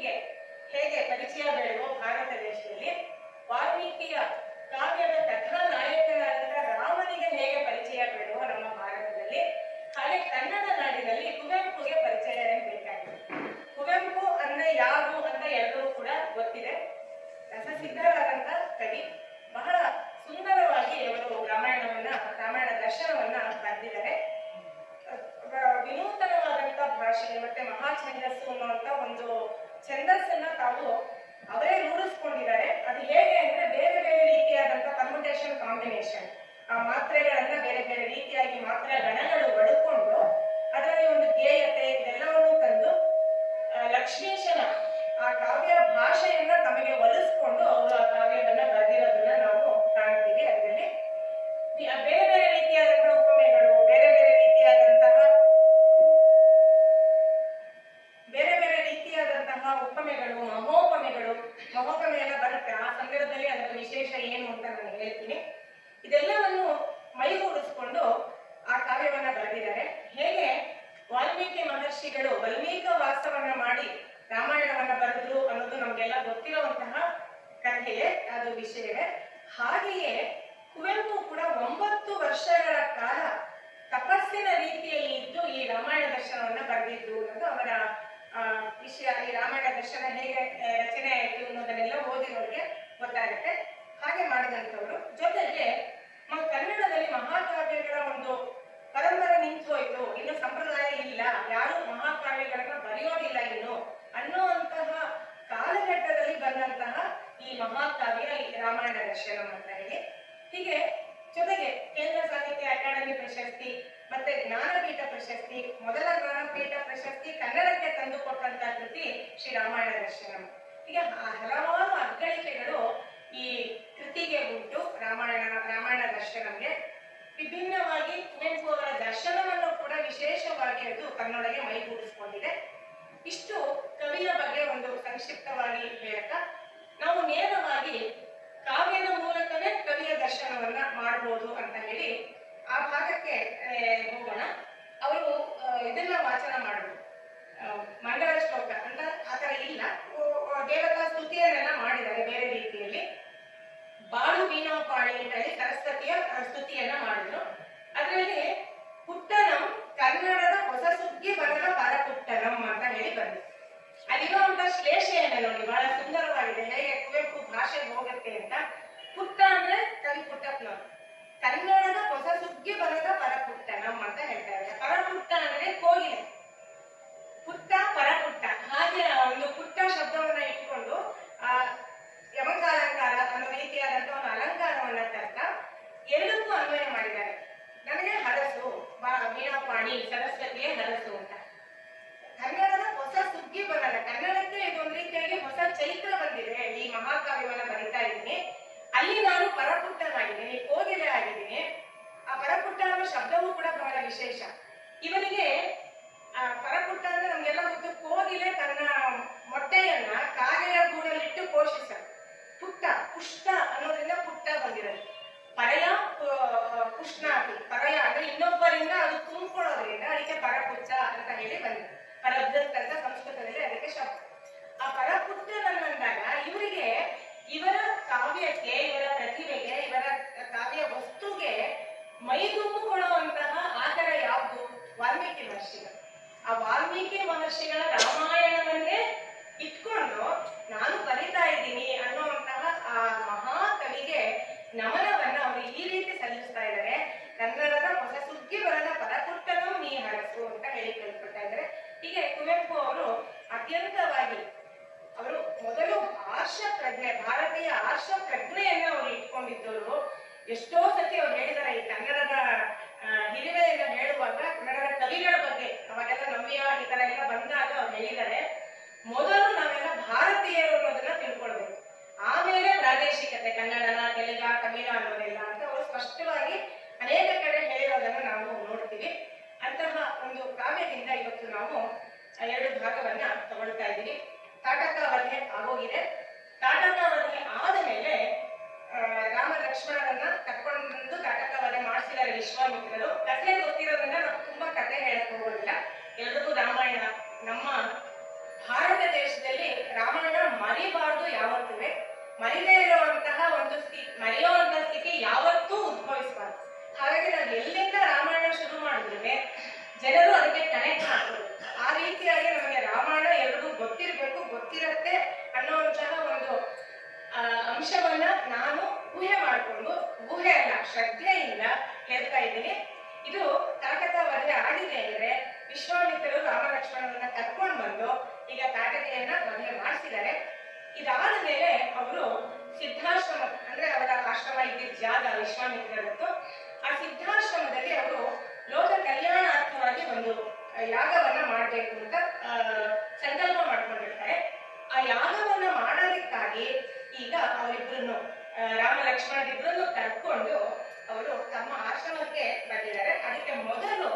ವಾಲ್ಮೀಕಿಗೆ ಹೇಗೆ ಪರಿಚಯ ಬೇಡುವ ಭಾರತ ದೇಶದಲ್ಲಿ ವಾಲ್ಮೀಕಿಯ ಕಾವ್ಯದ ಕಥಾನಾಯಕನಾದಂತಹ ರಾಮನಿಗೆ ಹೇಗೆ ಪರಿಚಯ ಬೇಡುವ ನಮ್ಮ ಭಾರತದಲ್ಲಿ, ಹಾಗೆ ಕನ್ನಡ ನಾಡಿನಲ್ಲಿ ಕುವೆಂಪುಗೆ ಪರಿಚಯ ಬೇಕಾಗಿದೆ? ಕುವೆಂಪು ಅಂದ್ರೆ ಯಾರು ಅಂತ ಎಲ್ಲರೂ ಕೂಡ ಗೊತ್ತಿದೆ. ರಸಸಿದ್ಧರಾದಂತ ಕವಿ, ಬಹಳ ಸುಂದರವಾಗಿ ಇವರು ರಾಮಾಯಣವನ್ನ, ರಾಮಾಯಣ ದರ್ಶನವನ್ನ ಬರೆದಿದ್ದಾರೆ. ವಿನೂತನವಾದಂತ ಭಾಷೆ, ಮತ್ತೆ ಮಹಾಛಂದಸ್ಸು ಅನ್ನುವಂತ ಒಂದು ಛಂದಸ್ಸನ್ನ ತಾವು ಅವರೇ ರೂಢಿಸ್ಕೊಂಡಿದ್ದಾರೆ. ಅದು ಹೇಗೆ ಅಂದ್ರೆ ಬೇರೆ ಬೇರೆ ರೀತಿಯಾದಂತ ಪರ್ಮುಟೇಷನ್ ಕಾಂಬಿನೇಷನ್ ಆ ಮಾತ್ರೆಗಳನ್ನ ಬೇರೆ ಬೇರೆ ರೀತಿಯಾಗಿ ಮಾತ್ರ ಗಣಗಳು ಒಡ್ಕೊಂಡು ಅದರಲ್ಲಿ ಒಂದು ಧ್ಯೇಯತೆ ಇದೆಲ್ಲವನ್ನು ತಂದು ಲಕ್ಷ್ಮೀಶನ ಆ ಕಾವ್ಯ ಭಾಷೆಯನ್ನ ತಮಗೆ ಒಲಿಸ್ಕೊಂಡು ಅವರು ಆ ಕಾವ್ಯವನ್ನ ಬರೆದಿರೋದನ್ನ ನಾವು ಕಾಣ್ತೀವಿ ಅದರಲ್ಲಿ ಈ- ಆ ಬೇರೆ ಬೇರೆ ರೀತಿಯಾದಂತಹ ಉಪಮೆಗಳು ಬೇರೆ ಬೇರೆ ರೀತಿಯಾದಂತಹ ಬೇರೆ ಬೇರೆ ರೀತಿಯಾದಂತಹ ಉಪಮೆಗಳು ಮಹೋಪಮೆಗಳು ಮಹೋಪಮೆ ಎಲ್ಲ ಬರುತ್ತೆ ಆ ಸಂದರ್ಭದಲ್ಲಿ ಅದರ ವಿಶೇಷ ಏನು ಅಂತ ನಾನು ಹೇಳ್ತೀನಿ ಇದೆಲ್ಲವನ್ನು ಮೈಗೂಡಿಸ್ಕೊಂಡು ಆ ಕಾವ್ಯವನ್ನ ಬರೆದಿದ್ದಾರೆ ಹೇಗೆ ವಾಲ್ಮೀಕಿ ಮಹರ್ಷಿಗಳು ವಲ್ಮೀಕ ವಾಸವನ್ನ ಮಾಡಿ ರಾಮಾಯಣವನ್ನ ಬರೆದ್ರು ಅನ್ನೋದು ನಮ್ಗೆಲ್ಲ ಗೊತ್ತಿರುವಂತಹ ಕಥೆಯೇ ಅದು ವಿಷಯವೇ ಹಾಗೆಯೇ ಕುವೆಂಪು ಕೂಡ ಒಂಬತ್ತು ವರ್ಷಗಳ ಕಾಲ ತಪಸ್ಸಿನ ರೀತಿಯಲ್ಲಿ ಇದ್ದು ಈ ರಾಮಾಯಣ ದರ್ಶನವನ್ನ ಬರೆದಿದ್ದು ಅನ್ನೋದು ಅವರ ಆ, ವಿಷಯ ಈ ರಾಮಾಯಣ ದರ್ಶನ ಹೇಗೆ ಆ, ರಚನೆ ಆಯಿತು ಅನ್ನೋದನ್ನೆಲ್ಲ ಓದಿರೋರಿಗೆ ಗೊತ್ತಾಗುತ್ತೆ ಹಾಗೆ ಮಾಡಿದಂಥವ್ರು ಜೊತೆಗೆ ನಮ್ಮ ಕನ್ನಡದಲ್ಲಿ ಮಹಾಕಾವ್ಯಗಳ ಒಂದು ಪರಂಪರೆ ನಿಂತು ಹೋಯ್ತು ಇನ್ನು ಸಂಪ್ರದಾಯ ಇಲ್ಲ. ಯಾರು ಮಹಾಕಾವ್ಯಗಳನ್ನ ಬರೆಯೋದಿಲ್ಲ ಇನ್ನು. ಅನ್ನುವಂತಹ ಕಾಲಘಟ್ಟದಲ್ಲಿ ಬಂದಂತಹ ಈ ಮಹಾಕಾವ್ಯ ಈ ರಾಮಾಯಣ ದರ್ಶನಂ ಅಂತ ಹೇಳಿ ಹೀಗೆ ಜೊತೆಗೆ ಕೇಂದ್ರ ಸಾಹಿತ್ಯ ಅಕಾಡೆಮಿ ಪ್ರಶಸ್ತಿ, ಮತ್ತೆ ಜ್ಞಾನಪೀಠ ಪ್ರಶಸ್ತಿ, ಮೊದಲ ಜ್ಞಾನಪೀಠ ಪ್ರಶಸ್ತಿ ಕನ್ನಡಕ್ಕೆ ತಂದುಕೊಟ್ಟಂತ ಕೃತಿ ಶ್ರೀ ರಾಮಾಯಣ ದರ್ಶನಂ. ಹೀಗೆ ಹಲವಾರು ಅಗ್ಗಳಿಕೆಗಳು ಈ ಕೃತಿಗೆ ಉಂಟು ರಾಮಾಯಣ ರಾಮಾಯಣ ದರ್ಶನಂಗೆ ವಿಭಿನ್ನವಾಗಿ ಕುವೆಂಪು ಅವರ ದರ್ಶನವನ್ನು ಕೂಡ ವಿಶೇಷವಾಗಿ ಅದು ತನ್ನೊಳಗೆ ಮೈಗೂಡಿಸಿಕೊಂಡಿದೆ. ಇಷ್ಟು ಕವಿಯ ಬಗ್ಗೆ ಒಂದು ಸಂಕ್ಷಿಪ್ತವಾಗಿ ಹೇಳ್ತಾ, ನಾವು ನೇರವಾಗಿ ಕಾವ್ಯದ ಮೂಲಕವೇ ಕವಿಯ ದರ್ಶನವನ್ನ ಮಾಡಬಹುದು ಅಂತ ಹೇಳಿ ಆ ಭಾಗಕ್ಕೆ ಹೋಗೋಣ. ಅವರು ಇದನ್ನ ವಾಚನ ಮಾಡಬಹುದು ಮಂಗಳ ಶ್ಲೋಕ ಅಂತ ಆತರ ಇಲ್ಲ. ದೇವತಾ ಸ್ತುತಿಯನ್ನೆಲ್ಲ ಮಾಡಿದ್ದಾರೆ ಬೇರೆ ರೀತಿಯಲ್ಲಿ. ಬಾಳು ವೀಣಾಪಾಣಿ ಅಂತ ಹೇಳಿ ಸರಸ್ವತಿಯ ಸ್ತುತಿಯನ್ನ ಮಾಡಿದ್ರು. ಅದರಲ್ಲಿ ಪುಟ್ಟನಂ ಕನ್ನಡದ ಹೊಸ ಸುಗ್ಗಿ ಬರದ ಪರಪುಟ್ಟನಂ ಅಂತ ಹೇಳಿ ಬಂದಿದೆ. ಅಲ್ಲಿರುವಂತ ಶ್ಲೇಷೆಯನ್ನ ನೋಡಿ, ಬಹಳ ಸುಂದರವಾಗಿದೆ. ಹೇಗೆ ಕುವೆಂಪು ಭಾಷೆ ಹೋಗುತ್ತೆ ಅಂತ. ಪುಟ್ಟ ಅಂದ್ರೆ ಕವಿ ಪುಟ್ಟಪ್ಪನ ಕನ್ನಡದ ಹೊಸ ಸುಗ್ಗಿ ಬರದ ಪರಪುಟ್ಟನಂ ಅಂತ ಹೇಳ್ತಾರೆ ಪರಪುಟ್ಟ ಅಂದ್ರೆ ಕೋಗಿಲೆ. ಪುಟ್ಟ ಪರಪುಟ್ಟ ಹಾಗೆ ಒಂದು ಪುಟ್ಟ ಶಬ್ದವನ್ನ ಇಟ್ಕೊಂಡು, ಆ ಯಮಕಾಲಂಕಾರ ಅನ್ನೋ ರೀತಿಯಾದಂತಹ ಒಂದು ಅಲಂಕಾರವನ್ನ ತರ್ತ ಎರಡಕ್ಕೂ ಅನ್ವಯ ಮಾಡಿದ್ದಾರೆ. ನನಗೆ ಹರಸು ವೀಣಾಪಾಣಿ ಸರಸ್ವತಿಯೇ ಹರಸು ಅಂತ. ಕನ್ನಡದ ಹೊಸ ಸುಗ್ಗಿ ಬರಲ್ಲ ಕನ್ನಡಕ್ಕೆ ಇದೊಂದು ರೀತಿಯಾಗಿ ಹೊಸ ಚೈತ್ರ ಬಂದಿದೆ. ಈ ಮಹಾಕಾವ್ಯವನ್ನ ಬರಿತಾ ಇದ್ದೀನಿ. ಅಲ್ಲಿ ನಾನು ಪರಪುಟ್ಟನಾಗಿದ್ದೀನಿ, ಕೋಗಿಲೆ ಆಗಿದ್ದೀನಿ. ಆ ಪರಪುಟ್ಟ ಅನ್ನೋ ಶಬ್ದವೂ ಕೂಡ ಬಹಳ ವಿಶೇಷ. ಇವನಿಗೆ ಕೋಗಿಲೆ ತನ್ನ ಮೊಟ್ಟೆಯನ್ನ ಕಾಗೆಯ ಗೂಡಲ್ಲಿಟ್ಟು ಪೋಷಿಸ. ಪುಟ್ಟ, ಪುಷ್ಟ ಅನ್ನೋದ್ರಿಂದ ಪುಟ್ಟ ಬಂದಿರೋದು ಪರಯ ಪುಷ್ಣಾತಿ ಪರಯ ಅಂದ್ರೆ ಇನ್ನೊಬ್ಬರಿಂದ ಅದು ತುಂಬಿಕೊಳ್ಳೋದ್ರಿಂದ ಅದಕ್ಕೆ ಪರಪುಚ್ಚ ಅಂತ ಹೇಳಿ ಬಂದಿದೆ. ಪರಬ್ಧತ್ ಅಂತ ಸಂಸ್ಕೃತದಲ್ಲಿ ಅದಕ್ಕೆ ಶಬ್ದ. ಆ ಪರಪುತ್ರನಂದಾಗ ಇವರಿಗೆ ಇವರ ಕಾವ್ಯಕ್ಕೆ, ಇವರ ಪ್ರತಿಭೆಗೆ, ಇವರ ಕಾವ್ಯ ವಸ್ತುಗೆ ಮೈದುಂಬಿಕೊಳ್ಳುವಂತಹ ಆಧಾರ ಯಾವುದು? ವಾಲ್ಮೀಕಿ ಮಹರ್ಷಿಗಳು. ಆ ವಾಲ್ಮೀಕಿ ಮಹರ್ಷಿಗಳ ನಾನು ಬರಿತಾ ಇದ್ದೀನಿ ಅನ್ನುವಂತಹ ಆ ಮಹಾಕವಿಗೆ ನಮನವನ್ನ ಅವರು ಈ ರೀತಿ ಸಲ್ಲಿಸ್ತಾ ಇದ್ದಾರೆ. ಕನ್ನಡದ ಹೊಸ ಸುಗ್ಗಿ ಬರದ ಪರಪುಟ್ಟನೂ ನೀ ಹರಸು ಅಂತ ಹೇಳಿ ಕೇಳ್ಕೊಳ್ತಾ ಇದ್ದಾರೆ. ಹೀಗೆ ಕುವೆಂಪು ಅವರು ಅತ್ಯಂತವಾಗಿ ಅವರು ಮೊದಲು ಆರ್ಷ ಪ್ರಜ್ಞೆ, ಭಾರತೀಯ ಆರ್ಷ ಪ್ರಜ್ಞೆಯನ್ನ ಅವರು ಇಟ್ಕೊಂಡಿದ್ದವರು. ಎಷ್ಟೋ ಸತಿ ಅವ್ರು ಹೇಳಿದ್ದಾರೆ ಈ ಕನ್ನಡದ ಆ, ಹಿರಿಮೆಯನ್ನ ಹೇಳುವಾಗ ಕನ್ನಡದ ಕವಿಗಳ ಬಗ್ಗೆ ಅವಾಗೆಲ್ಲ ನವ್ಯ ಈ ತರ ಎಲ್ಲ ಬಂದಾಗ ಅವ್ರು ಹೇಳಿದ್ದಾರೆ ಮೊದಲು ನಾವೆಲ್ಲ ಭಾರತೀಯರು ಅನ್ನೋದನ್ನ ತಿಳ್ಕೊಳ್ಬೇಕು ಆಮೇಲೆ ಪ್ರಾದೇಶಿಕತೆ ಕನ್ನಡನ ತೆಲುಗ ತಮಿಳ ಅನ್ನೋದೆಲ್ಲ ಅಂತ ಅವರು ಸ್ಪಷ್ಟವಾಗಿ ಅನೇಕ ಕಡೆ ಹೇಳಿರೋದನ್ನ ನಾವು ನೋಡ್ತೀವಿ ಅಂತಹ ಒಂದು ಕಾವ್ಯದಿಂದ ಇವತ್ತು ನಾವು ಆ ಎರಡು ಭಾಗವನ್ನ ತಗೊಳ್ತಾ ಇದ್ದೀವಿ ತಾಟಕಾವಧೆ ಆಗೋಗಿದೆ. ತಾಟಕಾವಧೆ ಆದ ಮೇಲೆ ರಾಮ ಲಕ್ಷ್ಮಣರನ್ನ ಕರ್ಕೊಂಡು ಬಂದು ತಾಟಕಾವಧೆ ಮಾಡಿಸಿದ್ದಾರೆ ವಿಶ್ವಾಮಿತ್ರರು. ಕಥೆ ಗೊತ್ತಿರೋದ್ರಿಂದ ನಾವು ತುಂಬಾ ಕಥೆ ಹೇಳಕ್ ಹೋಗೋದಿಲ್ಲ. ಎಲ್ರಿಗೂ ರಾಮಾಯಣ, ನಮ್ಮ ಭಾರತ ದೇಶದಲ್ಲಿ ರಾಮಾಯಣ ಮರಿಬಾರ್ದು ಯಾವತ್ತೂ. ಮರಿದೇ ಇರುವಂತಹ ಒಂದು ಸ್ಥಿತಿ ಮರೆಯುವಂತಹ ಸ್ಥಿತಿ ಯಾವತ್ತೂ ಉದ್ಭವಿಸಬಾರ್ದು. ಹಾಗಾಗಿ ನಾವು ಎಲ್ಲಿಂದ ರಾಮಾಯಣ ಶುರು ಮಾಡಿದ್ರೆ ಜನರು ಅದಕ್ಕೆ ಕನೆಕ್ಟ್ ಮಾಡ್ತಾರೆ ಆ ರೀತಿಯಾಗಿ ನಮಗೆ ರಾಮಾಯಣ ಎಲ್ರಿಗೂ ಗೊತ್ತಿರಬೇಕು, ಗೊತ್ತಿರತ್ತೆ ಅನ್ನುವಂತಹ ಒಂದು ಅಂಶವನ್ನ ನಾನು ಊಹೆ ಮಾಡಿಕೊಂಡು, ಊಹೆ ಅಲ್ಲ ಶ್ರದ್ಧೆಯಿಂದ ಹೇಳ್ತಾ ಇದ್ದೀನಿ. ಇದು ತಾಟಕ ವಧೆ ಆಗಿದೆ ಅಂದ್ರೆ ವಿಶ್ವಾಮಿತ್ರರು ರಾಮ ಲಕ್ಷ್ಮಣರನ್ನ ಕರ್ಕೊಂಡು ಬಂದು ಈಗ ತಾಕತೆಯನ್ನ ವಧೆ ಮಾಡಿಸಿದ್ದಾರೆ. ಇದಾದ ಮೇಲೆ ಅವರು ಸಿದ್ಧಾಶ್ರಮ, ಅಂದ್ರೆ ಅವರ ಆಶ್ರಮ ಇದ್ದಿದ್ದ ಜಾಗ ವಿಶ್ವಾಮಿತ್ರರದ್ದು. ಆ ಸಿದ್ಧಾಶ್ರಮದಲ್ಲಿ ಅವರು ಲೋಕ ಕಲ್ಯಾಣಾರ್ಥವಾಗಿ ಒಂದು ಯಾಗವನ್ನ ಮಾಡಬೇಕು ಅಂತ ಸಂಕಲ್ಪ ಮಾಡ್ಕೊಂಡಿರ್ತಾರೆ. ಆ ಯಾಗವನ್ನ ಮಾಡೋದಕ್ಕಾಗಿ ಈಗ ಅವರಿಬ್ಬರನ್ನು ರಾಮ ಲಕ್ಷ್ಮಣ ಇಬ್ಬರನ್ನು ಕರ್ಕೊಂಡು ಅವರು ತಮ್ಮ ಆಶ್ರಮಕ್ಕೆ ಬಂದಿದ್ದಾರೆ. ಅದಕ್ಕೆ ಮೊದಲು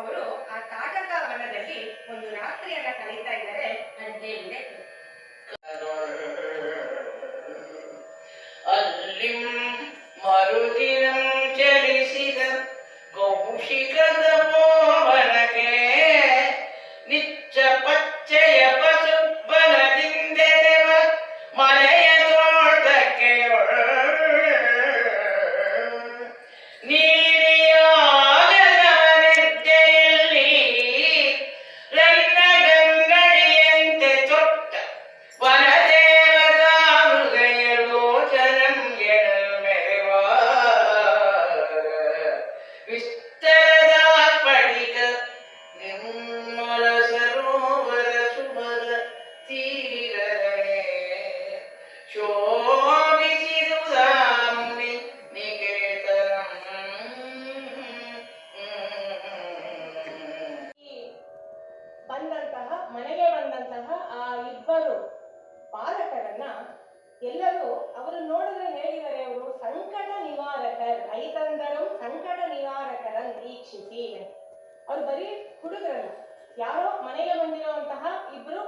ಅವರು ಆ ತಾಟಕ ವನದಲ್ಲಿ ಒಂದು ರಾತ್ರಿಯನ್ನ ಕಲಿತಾ ಇದ್ದಾರೆ ಅಂತೆ ಹೇಳಿದೆ. ಅಲ್ಲಿ ಅವ್ರು ಬರೀ ಹುಡುಗರಲ್ಲ. ಯಾರೋ ಮನೆಗೆ ಬಂದಿರುವಂತಹ ಇಬ್ಬರು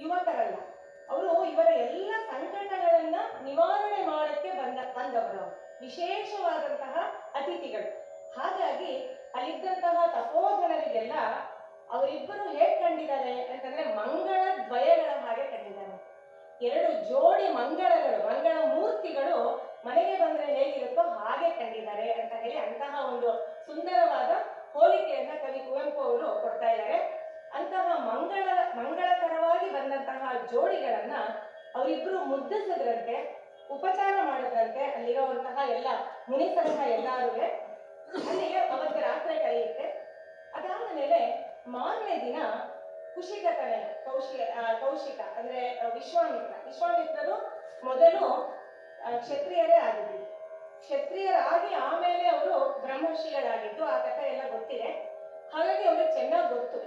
ಯುವಕರಲ್ಲ. ಅವರು ಇವರ ಎಲ್ಲ ಸಂಕಟಗಳನ್ನ ನಿವಾರಣೆ ಮಾಡಕ್ಕೆ ಬಂದ, ಬಂದವರು. ವಿಶೇಷವಾದಂತಹ ಅತಿಥಿಗಳು. ಹಾಗಾಗಿ ಅಲ್ಲಿದ್ದಂತಹ ತಪೋಧನರಿಗೆಲ್ಲ ಅವರಿಬ್ಬರು ಹೇಗೆ ಕಂಡಿದ್ದಾರೆ ಅಂತಂದ್ರೆ ಮಂಗಳ ದ್ವಯಗಳ ಹಾಗೆ ಕಂಡಿದ್ದಾರೆ. ಎರಡು ಜೋಡಿ ಮಂಗಳಗಳು, ಮಂಗಳ ಮೂರ್ತಿಗಳು ಮನೆಗೆ ಬಂದ್ರೆ ಹೇಗಿರುತ್ತೋ ಹಾಗೆ ಕಂಡಿದ್ದಾರೆ ಅಂತ ಹೇಳಿ ಅಂತಹ ಒಂದು ಸುಂದರವಾದ ಹೋಲಿಕೆಯನ್ನ ಕವಿ ಕುವೆಂಪು ಅವರು ಕೊಡ್ತಾ ಇದ್ದಾರೆ. ಅಂತಹ ಮಂಗಳ, ಮಂಗಳಕರವಾಗಿ ಬಂದಂತಹ ಜೋಡಿಗಳನ್ನ ಅವರಿಬ್ರು ಮುದ್ದಿಸಿದ್ರಂತೆ, ಉಪಚಾರ ಮಾಡಿದ್ರಂತೆ, ಅಲ್ಲಿರುವಂತಹ ಎಲ್ಲ ಮುನಿಸಂಘ ಎಲ್ಲಾರುವೆ. ಅಲ್ಲಿಗೆ ಅವತ್ತು ರಾತ್ರಿ ಕಳೆಯುತ್ತೆ ಅದಾದ ಮೇಲೆ ಮಾರನೇ ದಿನ ಕುಶಿಕ ತನಯ ಕೌಶಿಕ ಕೌಶಿಕ, ಅಂದ್ರೆ ವಿಶ್ವಾಮಿತ್ರ. ವಿಶ್ವಾಮಿತ್ರರು ಮೊದಲು ಕ್ಷತ್ರಿಯರೇ ಆಗಿದ್ರು ಕ್ಷತ್ರಿಯರಾಗಿ ಆಮೇಲೆ ಅವರು ಬ್ರಹ್ಮರ್ಷಿಗಳಾಗಿದ್ದು ಆ ಕಥೆ ಎಲ್ಲ ಗೊತ್ತಿದೆ. ಹಾಗಾಗಿ ಅವ್ರಿಗೆ ಚೆನ್ನಾಗಿ ಗೊತ್ತು.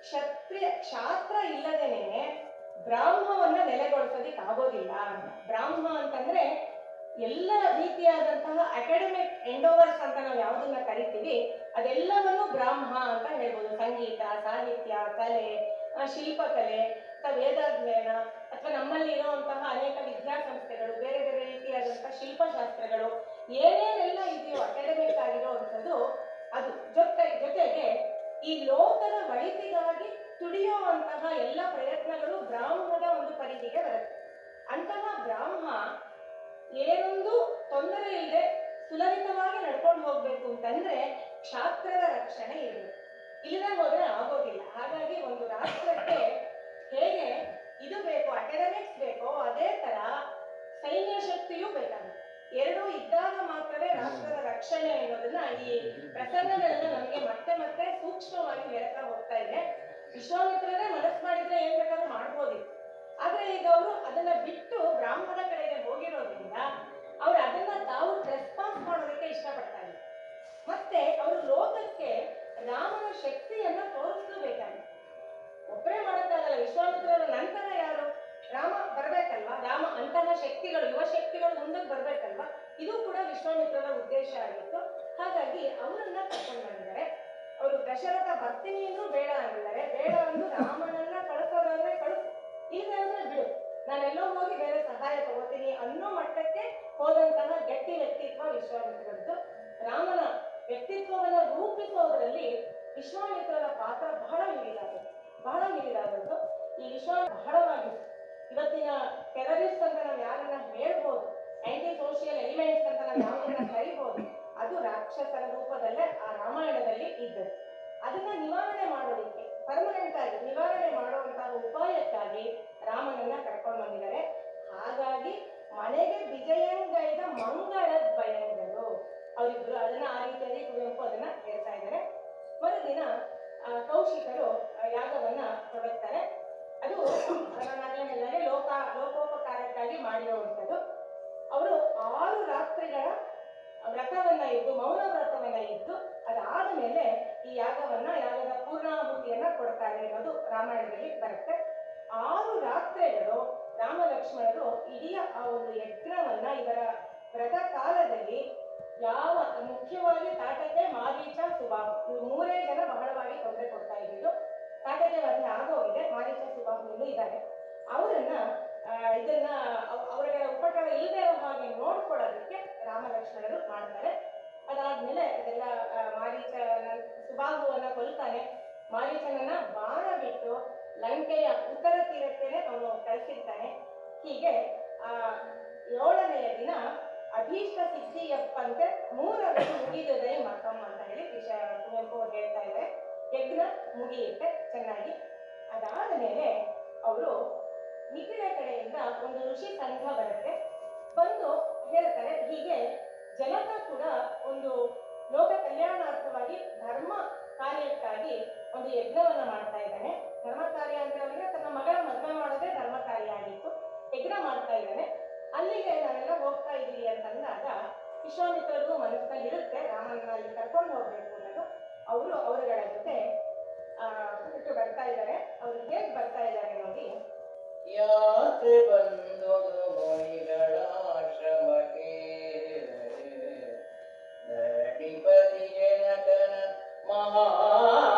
ಕ್ಷತ್ರಿಯ, ಕ್ಷಾತ್ರ ಇಲ್ಲದೇನೆ ಬ್ರಾಹ್ಮವನ್ನ ನೆಲೆಗೊಳಿಸೋದಿಕ್ ಆಗೋದಿಲ್ಲ. ಅಂತ ಬ್ರಾಹ್ಮ ಅಂತಂದ್ರೆ ಎಲ್ಲ ರೀತಿಯಾದಂತಹ ಅಕಾಡೆಮಿಕ್ ಎಂಡೋವರ್ಸ್ ಅಂತ ನಾವು ಯಾವುದನ್ನ ಕರಿತೀವಿ, ಅದೆಲ್ಲವನ್ನು ಬ್ರಾಹ್ಮ ಅಂತ ಹೇಳ್ಬೋದು. ಸಂಗೀತ, ಸಾಹಿತ್ಯ, ಕಲೆ ಶಿಲ್ಪಕಲೆ, ಅಥವಾ ವೇದಾಧ್ಯಯನ, ಅಥವಾ ನಮ್ಮಲ್ಲಿ ಇರುವಂತಹ ಅನೇಕ ವಿದ್ಯಾಸಂಸ್ಥೆಗಳು, ಬೇರೆ ಬೇರೆ ರೀತಿಯಾದಂತಹ ಶಿಲ್ಪಶಾಸ್ತ್ರಗಳು ಏನೇನೆಲ್ಲ ಇದೆಯೋ ಅಕಾಡೆಮಿಕ್ ಆಗಿರೋವಂಥದ್ದು ಅದು. ಜೊತೆ, ಜೊತೆಗೆ ಈ ಲೋಕದ ಒಳಿತಿಗಾಗಿ ತುಡಿಯುವಂತಹ ಎಲ್ಲ ಪ್ರಯತ್ನಗಳು ಬ್ರಾಹ್ಮಣದ ಒಂದು ಪರಿಧಿಗೆ ಬರುತ್ತೆ. ಅಂತಹ ಬ್ರಾಹ್ಮ ಏನೊಂದು ತೊಂದರೆ ಇಲ್ಲದೆ ಸುಲಲಿತವಾಗಿ ನಡ್ಕೊಂಡು ಹೋಗ್ಬೇಕು ಅಂತಂದ್ರೆ ಕ್ಷಾತ್ರದ ರಕ್ಷಣೆ ಇರಬೇಕು. ಇಲ್ಲದೆ ಹೋದ್ರೆ ಆಗೋದಿಲ್ಲ. ಹಾಗಾಗಿ ಒಂದು ರಾಷ್ಟ್ರಕ್ಕೆ ಹೇಗೆ ಇದು ಬೇಕು ಅಕಾಡೆಮಿಕ್ಸ್ ಬೇಕೋ ಅದೇ ತರ ಸೈನ್ಯ ಶಕ್ತಿಯೂ ಬೇಕಾಗುತ್ತೆ. ಎರಡೂ ಇದ್ದಾಗ ಮಾತ್ರವೇ ರಾಷ್ಟ್ರದ ರಕ್ಷಣೆ ಅನ್ನೋದನ್ನ ಈ ಪ್ರಸಂಗಗಳೆಲ್ಲ ನಮಗೆ ಮತ್ತೆ ಮತ್ತೆ ಸೂಕ್ಷ್ಮವಾಗಿ ಹೇಳ್ತಾ ಹೋಗ್ತಾ ಇದೆ. ವಿಶ್ವಾಮಿತ್ರರೇ ಮನಸ್ಸು ಮಾಡಿದ್ರೆ ಏನ್ ಬೇಕಾದ್ರೂ ಮಾಡ್ಬೋದಿತ್ತು ಆದ್ರೆ ಈಗ ಅವರು ಅದನ್ನ ಬಿಟ್ಟು ಬ್ರಾಹ್ಮಣ ಕಡೆಗೆ ಹೋಗಿರೋದ್ರಿಂದ ಅವ್ರು ಅದನ್ನ ತಾವು ರೆಸ್ಪಾನ್ಸ್ ಮಾಡೋದಕ್ಕೆ ಇಷ್ಟಪಡ್ತಾ ಇಲ್ಲ. ಮತ್ತೆ ಅವರು ಲೋಕಕ್ಕೆ ರಾಮನ ಶಕ್ತಿಯನ್ನ ತೋರಿಸ್ಲೇಬೇಕಾಗಿದೆ ಒಬ್ಬರೇ ಮಾಡೋಕ್ಕಾಗಲ್ಲ ರಾಮ ಬರ್ಬೇಕಲ್ವಾ? ರಾಮ ಅಂತಹ ಶಕ್ತಿಗಳು, ಯುವ ಶಕ್ತಿಗಳು ಮುಂದಕ್ಕೆ ಬರ್ಬೇಕಲ್ವಾ? ಇದು ಕೂಡ ವಿಶ್ವಾಮಿತ್ರನ ಉದ್ದೇಶ ಆಗಿತ್ತು. ಹಾಗಾಗಿ ಅವರನ್ನ ಕರ್ಕೊಂಡು ಬಂದಿದ್ದಾರೆ. ಅವರು ದಶರಥ ಬರ್ತೀನಿ ಅಂದ್ರೂ ಬೇಡ ಅಂದಿದ್ದಾರೆ. ಬೇಡ ಅಂದು ರಾಮನನ್ನ ಕಳಿಸೋದಾದ್ರೆ ಕಳಿಸು. ಈಗ ಅಂದ್ರೆ ಬಿಡು, ನಾನೆಲ್ಲೋ ಹೋಗಿ ಬೇರೆ ಸಹಾಯ ತಗೋತೀನಿ ಅನ್ನೋ ಮಟ್ಟಕ್ಕೆ ಹೋದಂತಹ ಗಟ್ಟಿ ವ್ಯಕ್ತಿತ್ವ ವಿಶ್ವಾಮಿತ್ರದ್ದು ರಾಮನ ವ್ಯಕ್ತಿತ್ವವನ್ನ ರೂಪಿಸೋದ್ರಲ್ಲಿ ವಿಶ್ವಾಮಿತ್ರರ ಪಾತ್ರ ಬಹಳ ಮಿಗಿಲಾದದ್ದು. ಬಹಳ ಮಿಗಿಲಾದದ್ದು. ಈ ವಿಶ್ವ ಬಹಳವಾಗಿದೆ ಇವತ್ತಿನ ಟೆರರಿಸ್ಟ್ ಅಂತ ನಾವು ಯಾರನ್ನ ಹೇಳ್ಬೋದು ಆಂಟಿ ಸೋಷಿಯಲ್ ಎಲಿಮೆಂಟ್ಸ್ ಅಂತ ನಾವು ಯಾವ್ದನ್ನ ಕರಿಬಹುದು ಅದು ರಾಕ್ಷಸರ ರೂಪದಲ್ಲೇ ಆ ರಾಮಾಯಣದಲ್ಲಿ ಇದ್ದದ್ದು ಅದನ್ನ ನಿವಾರಣೆ ಮಾಡೋದಕ್ಕೆ ಪರ್ಮನೆಂಟ್ ಆಗಿ ನಿವಾರಣೆ ಮಾಡುವಂತಹ ಉಪಾಯಕ್ಕಾಗಿ ರಾಮನನ್ನ ಕರ್ಕೊಂಡು ಬಂದಿದ್ದಾರೆ. ಹಾಗಾಗಿ ಮನೆಗೆ ವಿಜಯಂಗೈದ ಮಂಗಳ ದ್ವಯಂಗಳು ಅವರಿಬ್ರು ಅದನ್ನ ಆ ರೀತಿಯಲ್ಲಿ ಕುವೆಂಪು ಅದನ್ನ ಹೇಳ್ತಾ ಇದ್ದಾರೆ. ಮರುದಿನ ಕೌಶಿಕರು ಯಾಗವನ್ನ ತೊಡಗ್ತಾರೆ ಅದು ನಾನು ಹೇಳಿದರೆ ಲೋಕ, ಲೋಕೋಪಕಾರಕ್ಕಾಗಿ ಮಾಡಿರುವಂಥದ್ದು ಅವರು ಆರು ರಾತ್ರಿಗಳ ವ್ರತವನ್ನ ಇದ್ದು, ಮೌನ ವ್ರತವನ್ನ ಇದ್ದು, ಅದಾದ ಮೇಲೆ ಈ ಯಾಗವನ್ನ, ಯಾಗದ ಪೂರ್ಣಾಹುತಿಯನ್ನ ಕೊಡ್ತಾರೆ ಅನ್ನೋದು ರಾಮಾಯಣದಲ್ಲಿ ಬರುತ್ತೆ. ಆರು ರಾತ್ರಿಗಳು ರಾಮ ಲಕ್ಷ್ಮಣರು ಇಡೀ ಆ ಒಂದು ಯಜ್ಞವನ್ನ ಇವರ ವ್ರತ ಕಾಲದಲ್ಲಿ ಯಾವ ಮುಖ್ಯವಾಗಿ ತಾಟಕ್ಕೆ ಮಾರೀಚ ಸುಬಾಹು ಇವ್ರು ಮೂರೇ ಜನ ಬಹಳವಾಗಿ ತೊಂದರೆ ಕೊಡ್ತಾ ಇದ್ದು ತಾಟಕ್ಕೆ ವಧೆ ಆಗೋಗಿದೆ ಮಾರೀಚ ಸುಬಾಹು ಇದ್ದಾರೆ ಅವರನ್ನ ಇದನ್ನ ಅವರಿಗೆ ಅವರ ಉಪಟಳ ಇಲ್ಲದೆ ಹಾಗೆ ನೋಡ್ಕೊಳ್ಳೋದಕ್ಕೆ ರಾಮ ಲಕ್ಷ್ಮಣರು ಮಾಡ್ತಾರೆ. ಅದಾದ್ಮೇಲೆ ಅದೆಲ್ಲ ಆ, ಮಾರೀಚ ಸುಬಾಹುವನ್ನ ಕೊಲ್ತಾನೆ. ಮಾರೀಚನನ್ನ ಬಾಣ ಬಿಟ್ಟು ಲಂಕೆಯ ಉತ್ತರ ತೀರಕ್ಕೇನೆ ಅವನು ಕಳಿಸಿರ್ತಾನೆ ಹೀಗೆ ಆ ಏಳನೆಯ ದಿನ ಅಭೀಷ್ಟ ಸಿದ್ಧಿಯಪ್ಪಂತೆ ಮೂರರಲ್ಲಿ ಮುಗಿದುದೇ ಮಕಂ ಅಂತ ಹೇಳಿ ವಿಷಯ ಕುವೆಂಪು ಅವ್ರು ಹೇಳ್ತಾ ಇದ್ದಾರೆ. ಯಜ್ಞ ಮುಗಿಯುತ್ತೆ ಚೆನ್ನಾಗಿ. ಅದಾದ ಮೇಲೆ ಅವರು ಮಿಥಿಲೆ ಕಡೆಯಿಂದ ಒಂದು ಋಷಿ ಸಂಘ ಬರುತ್ತೆ. ಬಂದು ಹೇಳ್ತಾರೆ, ಹೀಗೆ ಜನಕ ಕೂಡ ಒಂದು ಲೋಕ ಕಲ್ಯಾಣಾರ್ಥವಾಗಿ ಧರ್ಮ ಕಾರ್ಯಕ್ಕಾಗಿ ಒಂದು ಯಜ್ಞವನ್ನ ಮಾಡ್ತಾ ಇದ್ದಾನೆ. ಧರ್ಮ ಕಾರ್ಯ ಅಂತ ಹೇಳಿದ್ರೆ ತನ್ನ ಮಗಳ ಮದುವೆ ಮಾಡೋದೇ ಧರ್ಮ ಕಾರ್ಯ ಆಗಿತ್ತು. ಯಜ್ಞ ಮಾಡ್ತಾ ಇದ್ದಾನೆ. ಅಲ್ಲಿಗೆ ನಾವೆಲ್ಲ ಹೋಗ್ತಾ ಇದ್ದೀವಿ ಅಂತಂದಾಗ ವಿಶ್ವಾಮಿತ್ರರಿಗೂ ಮನಸ್ಸಲ್ಲಿ ಇರುತ್ತೆ ರಾಮನ ಅಲ್ಲಿ ಕರ್ಕೊಂಡು ಹೋಗ್ಬೇಕು ಅನ್ನೋದು. ಅವರು ಅವರುಗಳ ಜೊತೆ, ಆ, ಬಿಟ್ಟು ಬರ್ತಾ ಇದ್ದಾರೆ. ಅವ್ರು ಹೇಗ್ ಬರ್ತಾ ಇದ್ದಾರೆ ನೋಡಿ. ಯಾತ್ರೆ ಬಂದೊದು ಮುನಿಗಳ ಆಶ್ರಮಕ್ಕೆ ಧರಣಿಪತಿ ಜನಕನ ಮಹಾಕ್ರತು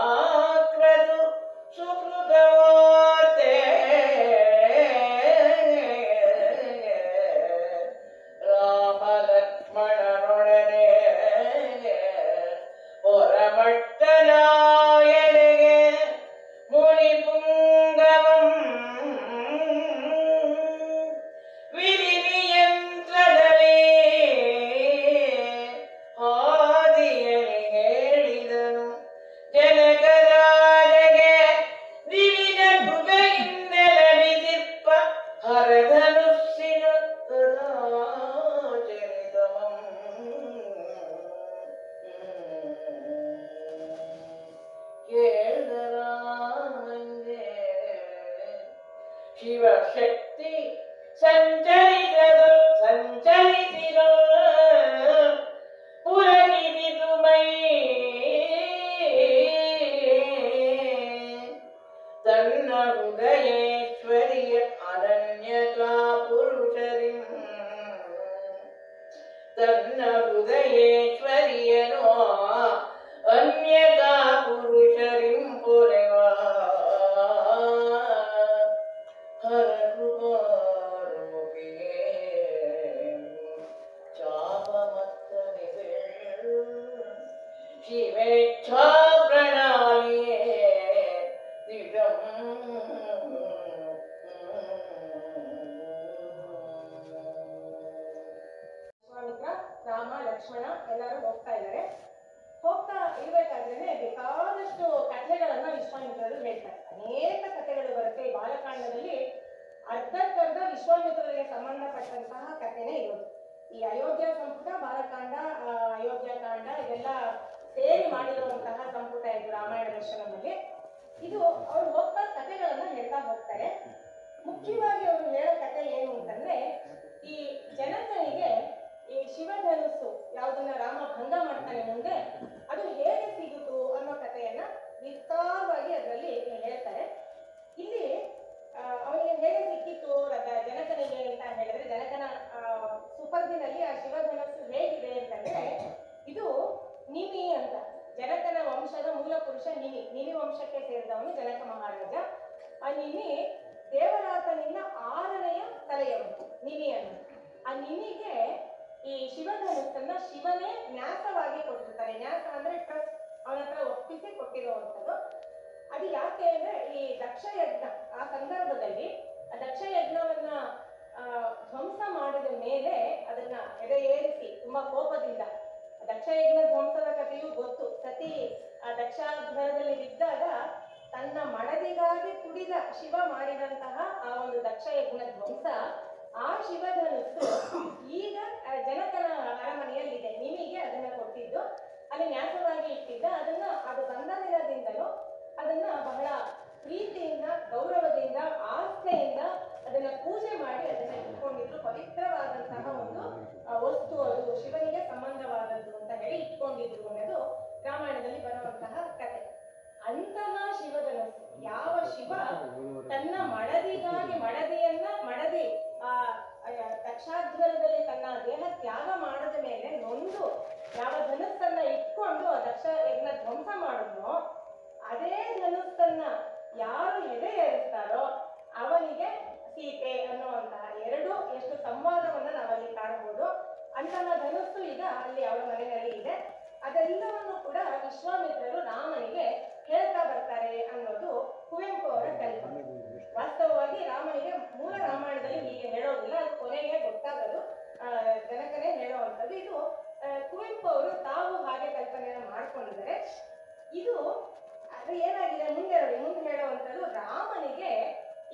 ದಕ್ಷಾಧ್ವರದಲ್ಲಿ ಬಿದ್ದಾಗ ತನ್ನ ಮಡದಿಗಾಗಿ ತುಡಿದ ಶಿವ ಮಾಡಿದಂತಹ ಆ ಒಂದು ದಕ್ಷ ಯಜ್ಞ ಧ್ವಂಸ ಆ ಶಿವಧನುಸ್ಸು ಈಗ ಜನಕನ ಅರಮನೆಯಲ್ಲಿದೆ. ನಿಮಗೆ ಅದನ್ನ ಕೊಟ್ಟಿದ್ದು. ಅಲ್ಲಿ ನ್ಯಾಸವಾಗಿ ಇಟ್ಟಿದ್ದ ಅದನ್ನ ಅದು ಬಂದ ದಿನದಿಂದಲೂ ಅದನ್ನ ಬಹಳ ಪ್ರೀತಿಯಿಂದ, ಗೌರವದಿಂದ ಆಸ್ಥೆಯಿಂದ ಅದನ್ನ ಪೂಜೆ ಮಾಡಿ ಅದನ್ನ ಇಟ್ಕೊಂಡಿದ್ರು. ಪವಿತ್ರವಾದಂತಹ ಒಂದು ವಸ್ತು ಅದು ಶಿವನಿಗೆ ಸಂಬಂಧವಾದದ್ದು ಅಂತ ಹೇಳಿ ಇಟ್ಕೊಂಡಿದ್ರು ಅನ್ನೋದು ರಾಮಾಯಣದಲ್ಲಿ ಬರುವಂತಹ ಕತೆ. ಅಂತಹ ಶಿವಧನಸ್ಸು. ಯಾವ ಶಿವ ತನ್ನ ಮಡದಿಗಾಗಿ ಮಡದಿಯನ್ನ, ಮಡದಿ, ಆ ದಕ್ಷಾಧ್ವರದಲ್ಲಿ ತನ್ನ ದೇಹ ತ್ಯಾಗ ಮಾಡದ ಮೇಲೆ ನೊಂದು ಯಾವ ಧನುಸ್ಸನ್ನ ಇಟ್ಕೊಂಡು ಆ ದಕ್ಷ ಯಜ್ಞ ಧ್ವಂಸ ಮಾಡಿದ್ನೋ, ಅದೇ ಧನುಸ್ಸನ್ನ ಯಾರು ಎದೆ ಏರಿಸ್ತಾರೋ ಅವನಿಗೆ ಸೀತೆ ಅನ್ನುವಂತಹ ಎರಡು ಎಷ್ಟು ಸಂವಾದವನ್ನ ನಾವಲ್ಲಿ ಕಾಣಬಹುದು. ಅಂತಹ ಧನಸ್ಸು ಈಗ ಅಲ್ಲಿ ಅವಳ ಮನೆಯಲ್ಲಿ ಇದೆ. ಅದೆಲ್ಲವನ್ನು ಕೂಡ ವಿಶ್ವಾಮಿತ್ರರು ರಾಮನಿಗೆ ಹೇಳ್ತಾ ಬರ್ತಾರೆ ಅನ್ನೋದು ಕುವೆಂಪು ಅವರ ಕಲ್ಪನೆ. ವಾಸ್ತವವಾಗಿ ರಾಮನಿಗೆ ಮೂಲ ರಾಮಾಯಣದಲ್ಲಿ ಹೀಗೆ ಹೇಳೋದಿಲ್ಲ, ಅದು ಕೊನೆಗೆ ಗೊತ್ತಾಗೋದು ಜನಕನೇ ಹೇಳುವಂಥದ್ದು. ಇದು ಕುವೆಂಪು ಅವರು ತಾವು ಹಾಗೆ ಕಲ್ಪನೆಯನ್ನು ಮಾಡ್ಕೊಂಡಿದ್ದಾರೆ. ಇದು, ಅದು ಏನಾಗಿದೆ ಮುಂದೆ ನೋಡಿ, ಮುಂದೆ ಹೇಳುವಂಥದ್ದು, ರಾಮನಿಗೆ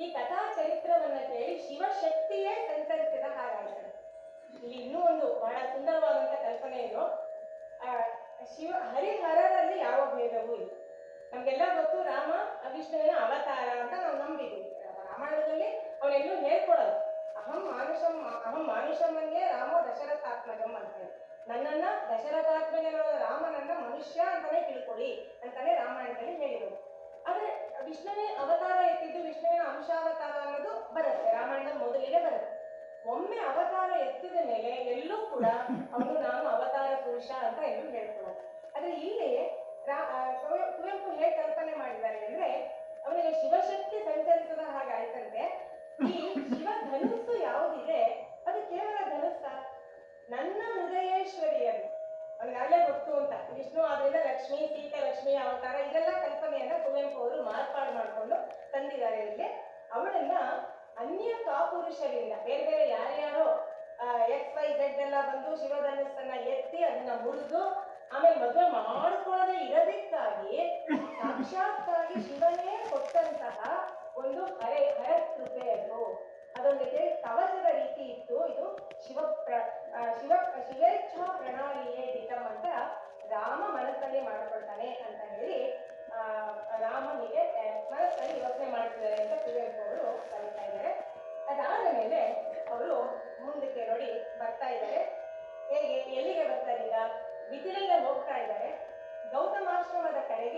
ಈ ಕಥಾ ಚರಿತ್ರವನ್ನ ಕೇಳಿ ಶಿವಶಕ್ತಿಯೇ ಸಂಚರಿಸಿದ ಹಾಗಾಗ್ತದೆ ಇಲ್ಲಿ ಇನ್ನೂ ಒಂದು ಬಹಳ ಸುಂದರವಾದಂತ ರಾಮ ವಿಷ್ಣುವಿನ ಅವತಾರ ಅಂತ ನಾವು ನಂಬಿದ್ದೀವಿ ರಾಮಾಯಣದಲ್ಲಿ ಅವನೆಲ್ಲೂ ಹೇಳ್ಕೊಡೋದು. ಅಹಂ ಮಾನುಷಂ, ಅಹಂ ಮಾನುಷಮನ್ನೇ ರಾಮೋ ದಶರಥಾತ್ಮಜಂ ಅಂತ ನನ್ನನ್ನ ದಶರಥಾತ್ಮಜನಾದ ರಾಮನನ್ನ ಮನುಷ್ಯ ಅಂತಾನೆ ತಿಳ್ಕೊಳ್ಳಿ ಅಂತಾನೆ ರಾಮಾಯಣದಲ್ಲಿ ಹೇಳಿರೋದು. ಆದ್ರೆ ವಿಷ್ಣುವೇ ಅವತಾರ ಎತ್ತಿದ್ದು, ವಿಷ್ಣುವಿನ ಅಂಶಾವತಾರ ಅನ್ನೋದು ಬರುತ್ತೆ. ರಾಮಾಯಣದ ಮೊದಲಿಗೆ ಬರುತ್ತೆ. ಒಮ್ಮೆ ಅವತಾರ ಎತ್ತಿದ ಮೇಲೆ ಎಲ್ಲೂ ಕೂಡ ಅವನು ನಾನು ಅವತಾರ ಪುರುಷ ಅಂತ ಎಲ್ಲೂ ಹೇಳ್ಕೊಳ್ಳೋದು ಆದ್ರೆ ಇಲ್ಲಿ ಕುವೆಂಪು ಹೇಗೆ ಕಲ್ಪನೆ ಮಾಡಿದ್ದಾರೆ ಅಂದ್ರೆ ಅವನಿಗೆ ಶಿವಶಕ್ತಿ ಸಂಚರಿಸದ ಹಾಗೆ ಆಯ್ತಂತೆ. ಈ ಶಿವ ಧನುಸ್ಸು ಯಾವುದಿದೆ? ಅದು ಕೇವಲ ಧನುಸ್ಸ. ನನ್ನ ಹೃದಯೇಶ್ವರಿಯನ್ನು. ಅವನಿಗಾಗಲೇ ಗೊತ್ತು ಅಂತ. ವಿಷ್ಣು ಆದ್ರಿಂದ ಲಕ್ಷ್ಮಿ, ಸೀತೆ, ಲಕ್ಷ್ಮಿ, ಅವತಾರ, ಇದೆಲ್ಲ ಕಲ್ಪನೆಯನ್ನ ಕುವೆಂಪು ಅವರು ಮಾರ್ಪಾಡು ಮಾಡಿಕೊಂಡು ತಂದಿದ್ದಾರೆ ಇಲ್ಲಿ. ಅವಳನ್ನ ಅನ್ಯ ಕಾಪುರುಷರಿಂದ, ಬೇರೆ ಬೇರೆ ಯಾರ್ಯಾರೋ ಎಕ್ಸ್ ವೈ ಝೆಡ್ ಎಲ್ಲ ಬಂದು ಶಿವಧನುಸ್ಸನ್ನ ಎತ್ತಿ ಅದನ್ನ ಮುರಿದು ಆಮೇಲೆ ಮದುವೆ ಮಾಡ್ಕೊಳ್ಳದೆ ಇರೋದಕ್ಕಾಗಿ ಸಾಕ್ಷಾತ್ತಾಗಿ ಶಿವನೇ ಕೊಟ್ಟಂತಹ ಒಂದು ಹರೆ ಕೃಪೆ ಅದು. ಅದೊಂದು ಕವಚದ ರೀತಿ ಇತ್ತು. ಇದು ಶಿವ ಪ್ರ ಶಿವ ಶಿವೇಚ್ಛಾ ಪ್ರಣಾಳಿಯೇ ದಿತಂ ಅಂತ ರಾಮ ಮನಸ್ಸಲ್ಲಿ ಮಾಡ್ಕೊಳ್ತಾನೆ ಅಂತ ಹೇಳಿ, ಆ, ರಾಮನಿಗೆ ಮನಸ್ಸಲ್ಲಿ ಯೋಚನೆ ಮಾಡ್ತಿದ್ದಾರೆ ಅಂತ ಕುವೆಂಪು ಅವರು ಬರೀತಾ ಇದ್ದಾರೆ. ಅದಾದ ಮೇಲೆ ಅವರು ಮುಂದಕ್ಕೆ ನೋಡಿ ಬರ್ತಾ ಇದ್ದಾರೆ. ಹೇಗೆ, ಎಲ್ಲಿಗೆ ಬರ್ತಾರೆ ಈಗ ಬಿಸಿಲಲ್ಲೇ ಹೋಗ್ತಾ ಇದ್ದಾರೆ. ಗೌತಮಾಶ್ರಮದ ಕಡೆಗೆ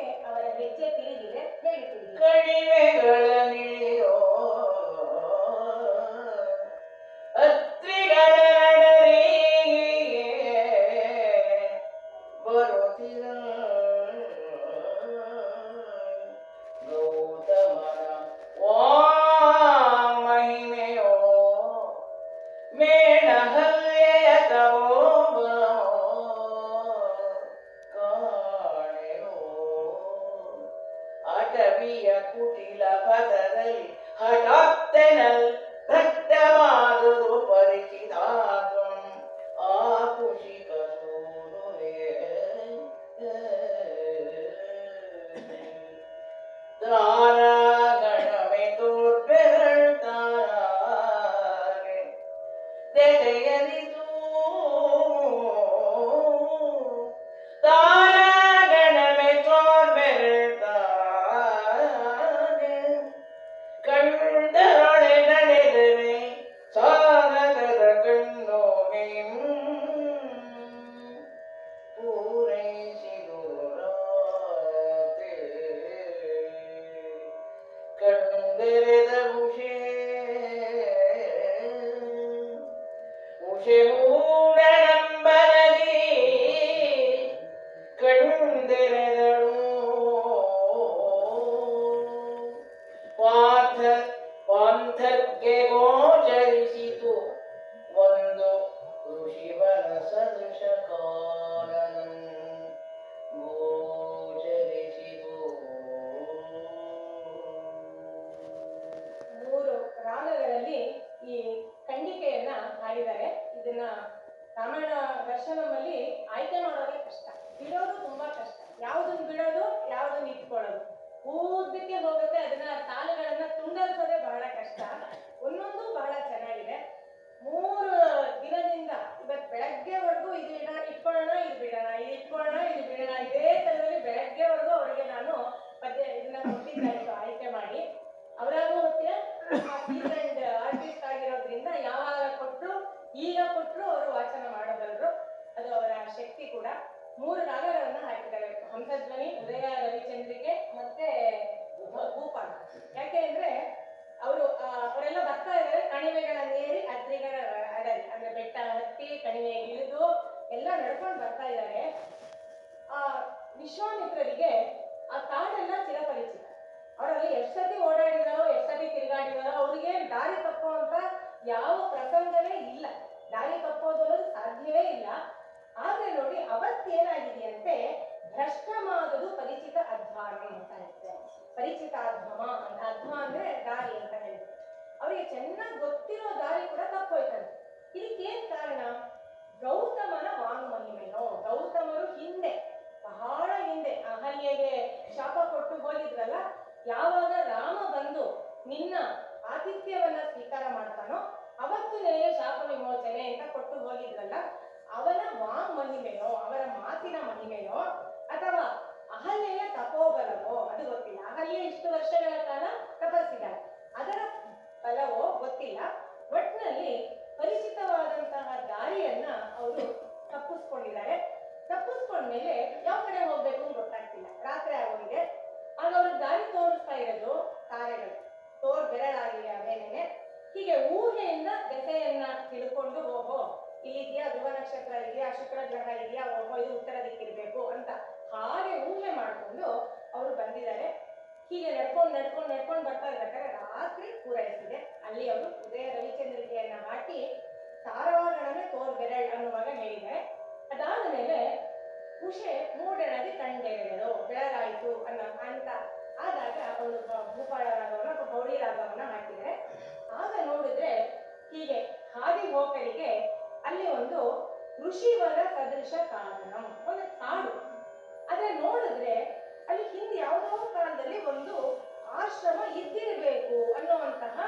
Deja ಪಾಂಥರ್ಗೆ ಗೋಚರಿಸಿತು. ಒಂದು ಋಷಿವನ ಸದೃಶ ಕಾರಣಂ ಗೋಚರಿಸಿತು. ಮೂರು ರಾಗಗಳಲ್ಲಿ ಈ ಖಂಡಿಕೆಯನ್ನ ಹಾಡಿದ್ದಾರೆ ಇದನ್ನ ರಾಮಾಯಣ ದರ್ಶನಮಲ್ಲಿ ಆಯ್ಕೆ ಮಾಡೋದೇ ಕಷ್ಟ. ಬಿಡೋದು ತುಂಬಾ ಕಷ್ಟ. ಯಾವ್ದನ್ನ ಬಿಡೋದು ಯಾವ್ದನ್ನ ಇಟ್ಕೊಳ್ಳೋದು. ಉದ್ದಕ್ಕೆ ಹೋಗುತ್ತೆ, ಅದನ್ನ ಸಾಲುಗಳನ್ನ ತುಂಡರಿಸೋದೇ ಬಹಳ ಕಷ್ಟ. ಒಂದೊಂದು ಬಹಳ ಚೆನ್ನಾಗಿದೆ. ಮೂರು ದಿನದಿಂದ ಇವತ್ತು ಬೆಳಗ್ಗೆವರೆಗೂ ಇದು ಇಡೋಣ, ಇಟ್ಕೊಳ್ಳೋಣ, ಇದು ಬಿಡೋಣ, ಇದು ಇಟ್ಕೊಳ್ಳೋಣ, ಇದು ಬಿಡೋಣ. ಇದೇ ತರದಲ್ಲಿ ಬೆಳಗ್ಗೆವರೆಗೂ ಅವರಿಗೆ ನಾನು ಪದ್ಯ ಇದನ್ನ ಕೊಟ್ಟಿದ್ದಾಯಿತು ಆಯ್ಕೆ ಮಾಡಿ. ಅವರಾಗೂ ಮತ್ತೆ ಆರ್ಟಿಸ್ಟ್ ಆಗಿರೋದ್ರಿಂದ ಯಾವಾಗ ಕೊಟ್ಟರು ಈಗ ಕೊಟ್ಟರು ಅವರು ವಾಚನ ಮಾಡಬಲ್ಲರು ಅದು ಅವರ ಶಕ್ತಿ ಕೂಡ. ಮೂರು ರಾಗಗಳನ್ನ ಹಾಕಿದ್ದಾರೆ. ಹಂಸಧ್ವನಿ ಉದಯ ರವಿಚಂದ್ರಿಕೆ ಮತ್ತೆ ಭೂಪಾಲ. ಯಾಕೆ ಅಂದ್ರೆ ಅವರು ಅವರೆಲ್ಲ ಬರ್ತಾ ಇದ್ದಾರೆ. ಕಣಿವೆಗಳನ್ನ ಏರಿ ಅದ್ರಿಗಳ ಅಡರಿ ಅಂದ್ರೆ ಬೆಟ್ಟ, ಹತ್ತಿ, ಕಣಿವೆ ಇಳಿದು ಎಲ್ಲ ನಡ್ಕೊಂಡು ಬರ್ತಾ ಇದ್ದಾರೆ. ಆ, ವಿಶ್ವಾಮಿತ್ರರಿಗೆ ಆ ಕಾಡೆಲ್ಲ ಚಿರಪರಿಚಿತ. ಅವರಲ್ಲಿ ಎಷ್ಟು ಸತಿ ಓಡಾಡಿದಾರೋ, ಎಷ್ಟು ಸತಿ ತಿರುಗಾಡಿದಾರೋ, ಅವ್ರಿಗೆ ದಾರಿ ತಪ್ಪುವಂತ ಯಾವ ಪ್ರಸಂಗವೇ ಇಲ್ಲ. ದಾರಿ ತಪ್ಪೋದು ಸಾಧ್ಯವೇ ಇಲ್ಲ. ಆದ್ರೆ ನೋಡಿ ಅವತ್ತೇನಾಗಿದೆಯಂತೆ ಭ್ರಷ್ಟಮಾದುದು ಪರಿಚಿತ ಅಧ್ವಾನ ಅಂತ ಇರುತ್ತೆ ಪರಿಚಿತ ಅಧ್ವಮ ಅಂತ ಅಧ್ವ ಅಂದ್ರೆ ದಾರಿ ಅಂತ ಹೇಳ್ತಾರೆ. ಅವರಿಗೆ ಚೆನ್ನಾಗಿ ಗೊತ್ತಿರೋ ದಾರಿ ಕೂಡ ತಪ್ಪೋಯ್ತಂತೆ. ಇದಕ್ಕೇನ್ ಕಾರಣ? ಗೌತಮನ ವಾಂಗ್ಮಹಿಮೆಯೋ ಗೌತಮರು ಹಿಂದೆ, ಬಹಳ ಹಿಂದೆ ಅಹಲ್ಯೆಗೆ ಶಾಪ ಕೊಟ್ಟು ಹೋಗಿದ್ರಲ್ಲ, ಯಾವಾಗ ರಾಮ ಬಂದು ನಿನ್ನ ಆತಿಥ್ಯವನ್ನ ಸ್ವೀಕಾರ ಮಾಡ್ತಾನೋ ಅವತ್ತು ನಿನಗೆ ಶಾಪ ವಿಮೋಚನೆ ಅಂತ ಕೊಟ್ಟು ಹೋಗಿದ್ರಲ್ಲ ಅವನ ವಾಂಗ್ ಮಹಿಮೆಯೋ ಅವರ ಮಾತಿನ ಮಹಿಮೆಯೋ ಅಥವಾ ಅಹಲ್ಯ ತಪೋಬಲವೋ ಅದು ಗೊತ್ತಿಲ್ಲ. ಅಹಲ್ಯ ಇಷ್ಟು ಮೇಲೆ ಉಷೆ ಮೂಡಣದಿ ಕಂಡೆರೆಗಳು ಬೆಳಗಾಯಿತು ಅನ್ನೋ ಅಂತ. ಆದಾಗ ಬ- ಭೂಪಾಳ ರಾಗವನ್ನ ಅಥವಾ ಗೌರಿ ರಾಗವನ್ನ ಹಾಕಿದರೆ. ಆಗ ನೋಡಿದ್ರೆ ಹೀಗೆ ಹಾದಿ ಹೋಕರಿಗೆ ಅಲ್ಲಿ ಒಂದು ಋಷಿವರ ಸದೃಶ ಕಾರಣ ಒಂದು ಕಾಡು. ಆದ್ರೆ ನೋಡಿದ್ರೆ ಅಲ್ಲಿ ಹಿಂದೆ ಯಾವುದೋ ಕಾಲದಲ್ಲಿ ಒಂದು ಆಶ್ರಮ ಇದ್ದಿರಬೇಕು ಅನ್ನುವಂತಹ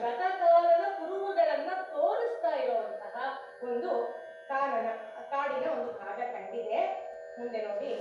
ಗತಕಾಲದ ಕುರುಹುಗಳನ್ನ ತೋರಿಸ್ತಾ ಇರುವಂತಹ ಒಂದು ಕಾರಣ ಕಾಡಿನ ಒಂದು ಭಾಗ ಕಂಡಿದೆ. ಮುಂದೆ ನೋಡಿ.